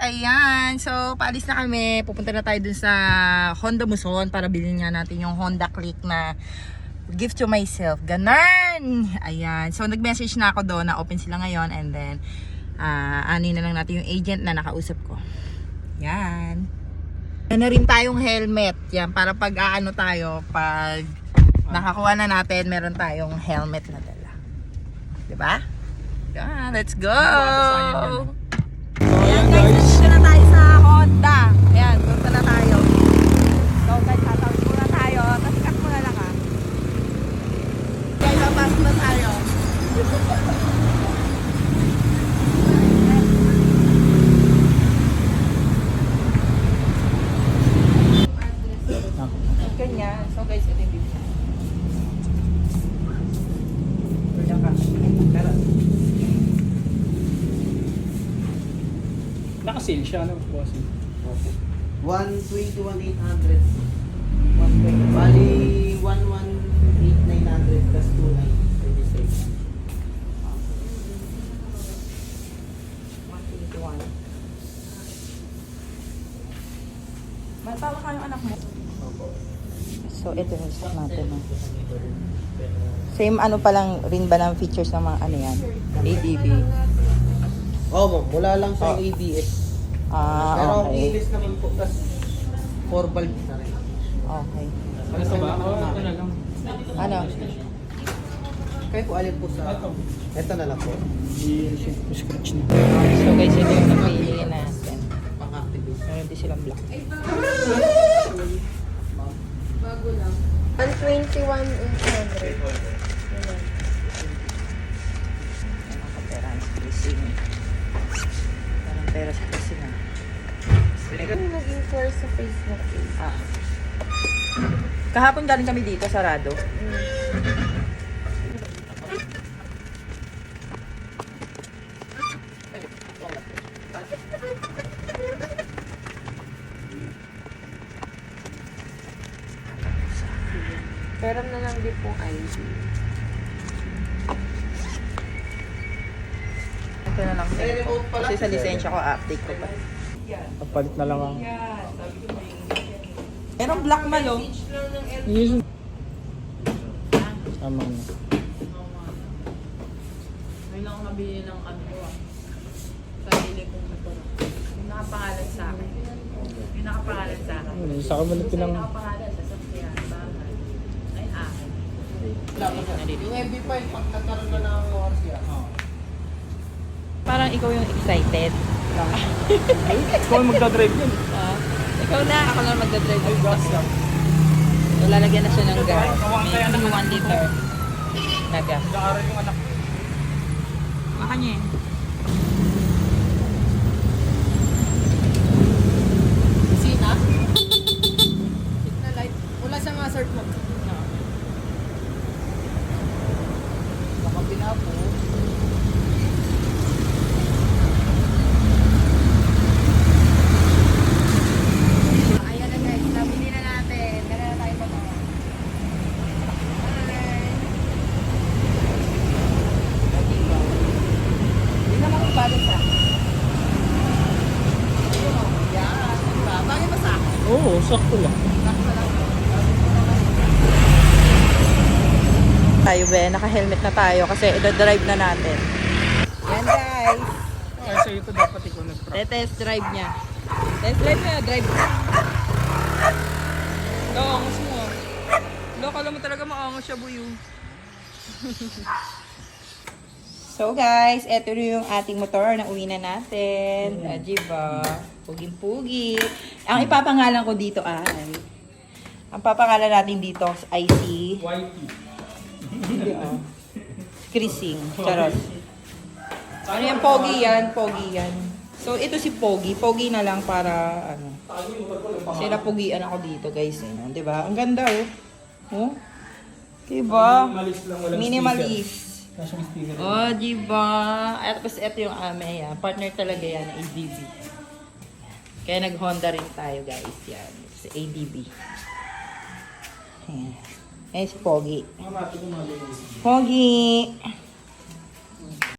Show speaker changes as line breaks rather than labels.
Ayan. So, paalis na kami. Pupunta na tayo dun sa Honda Muson para bilhin nga natin yung Honda Click na gift to myself. Ganun! Ayan. So, nag-message na ako doon na open sila ngayon and then ah ani na lang natin yung agent na nakausap ko. Yan. Na rin tayong helmet. Yan, para pag aano tayo, pag nakakuha na natin, meron tayong helmet na dala. Diba? Yeah, let's go! Ayan guys, nandito na tayo sa Honda. Ayan, punta na tayo. So guys, tatawid muna tayo. Tapos cut muna lang ah. Guys, papasok na tayo. Ganyan. So guys, ito yung bibig. Ganyan ka. Pero,
Naka-sale siya, no? Bossing.
120, 1,800.
Matawa ka yung anak mo. So, ito yung stock natin. No? Same ano pa lang rin ba ng features ng mga ano yan? ADB.
Oo, oh, wala lang sa ABS.
Ah,
Pero ang
okay.
ABS naman po, plus 4 valve na rin.
Okay.
Ano sa ba? Ito na lang.
Ano?
Kaya po alin po sa... Ito na lang po.
Na.
So guys, ito yung napili natin. Meron din silang black.
121,800.
Nakapera sa Krising. Parang pera sa Krising ah.
Ano naging course sa Facebook page?
Ah. Kahapon galing kami dito, sarado.
Pero na lang din pong ID.
Ito na lang.
Pala.
Kasi sa lisensya ko, update ko pa.
Papalit na lang ang...
Merong black malo.
Yun. Tama na.
May lang ako nabili ng ano ko ah. Sarili kong motor. Yung nakapangalan sa akin. Yung nakapangalan sa akin.
Sa kamulit ko
Yung
lang.
nakapangalan sa sasakyan, bahay. Ay akin.
Yung MB5, pag nagkaroon na ng oras yan.
Parang ikaw yung excited.
Ikaw ang magdadrive yun.
Ah, ikaw na, ako na magdadrive. Ay, gas lang. So, lalagyan na siya ng gas. May 1 liter na gas.
Nakaral yung anak.
Baka niya eh.
Sina? Signal light. Wala sa mga cert mo. Baka pinapo.
Ayan na guys, nabili na natin. Kaya na tayo patawa.
Hindi naman kung paano sa
Yan. Diba? Bagay ba sa akin?
Oo, sakto lang.
tayo be, naka-helmet na tayo kasi ida-drive na natin. Yan guys.
Ay, so ito dapat ikaw nag-practice.
Te-test drive niya. Test drive niya, drive. Ito, angas mo. Lo, kala mo talaga maangas siya, buyo. so guys, eto yung ating motor na uwi na natin. Mm. diba? Puging-pugi. Ang ipapangalan ko dito ay, ang papangalan natin dito ay si
YT.
oh, Krising. Charot. Ano yan? Pogi yan. Pogi yan. So, ito si Pogi. Pogi na lang para, ano. Sila pogian ako dito, guys. Eh, no? Diba? Ang ganda, oh. Oh? Diba?
Minimalist lang, walang
Minimalist. Oh, diba? At tapos ito yung ame yan. Partner talaga yan, ADB. Kaya nag-Honda rin tayo, guys. Yan. Sa ADB. Ayan. Eh, si Pogi. Pogi!